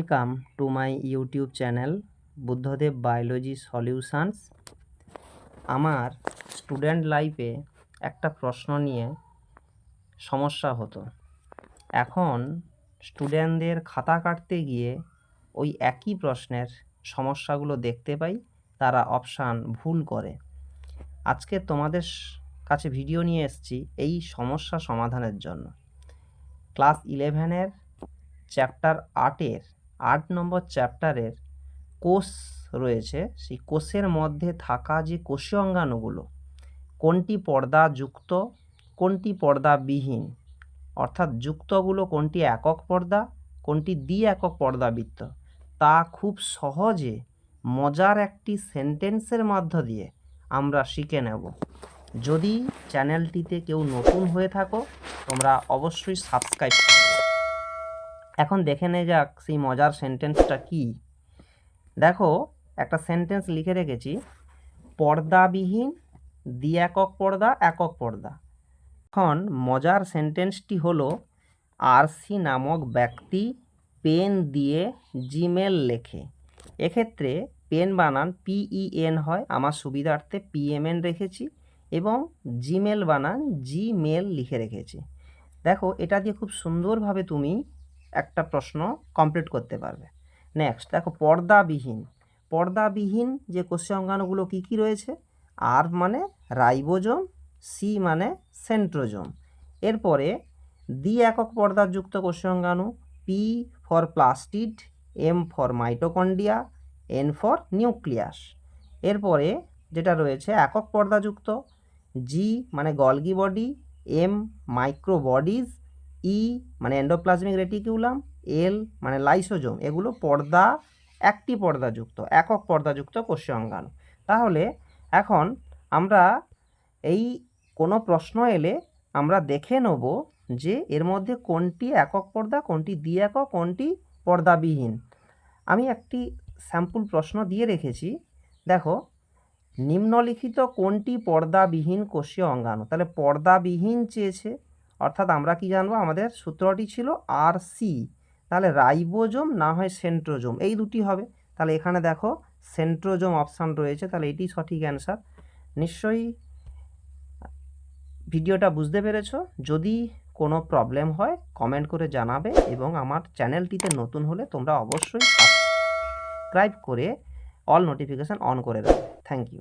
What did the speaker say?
Welcome to my YouTube channel Buddhadev biology solutions আমার student লাইফে একটা প্রশ্ন নিয়ে সমস্যা হতো। এখন স্টুডেন্টদের খাতা কাটতে গিয়ে ওই একই প্রশ্নের সমস্যাগুলো দেখতে পাই, তারা অপশান ভুল করে। আজকে তোমাদের কাছে ভিডিও নিয়ে এসেছি এই সমস্যা সমাধানের জন্য। ক্লাস ইলেভেনের চ্যাপ্টার আটের আট নম্বর চ্যাপ্টারের কোষ রয়েছে, সেই কোষের মধ্যে থাকা যে কোষীয় অঙ্গাণুগুলো কোনটি পর্দাযুক্ত, কোনটি পর্দাবিহীন? অর্থাৎ যুক্তগুলো কোনটি একক পর্দা, কোনটি দ্বি একক পর্দাবৃত্ত? তা খুব সহজে মজার একটি সেন্টেন্সের মধ্য দিয়ে আমরা শিখে নেব। যদি চ্যানেলটিতে কেউ নতুন হয়ে থাকো, তোমরা অবশ্যই সাবস্ক্রাইব করবে এখন দেখে নে যাক সেই মজার সেন্টেন্সটা কি। দেখো, একটা সেন্টেন্স লিখে রেখেছি, পর্দাবিহীন, দ্বি একক পর্দা একক পর্দা। এখন মজার সেন্টেন্সটি হলো, আরসি নামক ব্যক্তি পেন দিয়ে জিমেল লেখে। এক্ষেত্রে পেন বানান পিইএন হয়, আমার সুবিধার্থে পিএমএন রেখেছি এবং জিমেল বানান জিমেল লিখে রেখেছি। দেখো, এটা দিয়ে খুব সুন্দরভাবে তুমি একটা প্রশ্ন কমপ্লিট করতে পারবে। নেক্সট দেখো পর্দাবিহীন। পর্দাবিহীন যে কোষীয় অঙ্গাণুগুলো কী কী রয়েছে? আর মানে রাইবোজোম সি মানে সেন্ট্রোজোম। এরপরে দ্বি একক পর্দাযুক্ত কোষীয় অঙ্গাণু P for plastid M for mitochondria N for nucleus এরপরে যেটা রয়েছে, একক পর্দাযুক্ত জি মানে Golgi body M micro bodies E মানে এন্ডোপ্লাজমিক রেটিকিউলাম এল মানে লাইসোজোম এগুলো পর্দা, একটি পর্দাযুক্ত, একক পর্দাযুক্ত কোষীয় অঙ্গাণু তাহলে এখন আমরা এই কোনো প্রশ্ন এলে আমরা দেখে নেব যে এর মধ্যে কোনটি একক পর্দা, কোনটি দ্বি একক কোনটি পর্দাবিহীন। আমি একটি স্যাম্পল প্রশ্ন দিয়ে রেখেছি। দেখো, নিম্নলিখিত কোনটি পর্দাবিহীন কোষীয় অঙ্গাণু? তাহলে পর্দাবিহীন চেয়েছে। অর্থাৎ আমরা কি জানব? আমাদের সূত্রটি ছিল আর সি তাহলে রাইবোজোম না হয় সেন্ট্রোজোম, এই দুটি হবে। তাহলে এখানে দেখো সেন্ট্রোজোম অপশান রয়েছে, তাহলে এটি সঠিক অ্যান্সার। নিশ্চয়ই ভিডিওটা বুঝতে পেরেছ? যদি কোনো প্রবলেম হয়, কমেন্ট করে জানাবে এবং আমার চ্যানেলটিতে নতুন হলে তোমরা অবশ্যই সাবস্ক্রাইব করে অল নোটিফিকেশান অন করে দেবে থ্যাংক ইউ।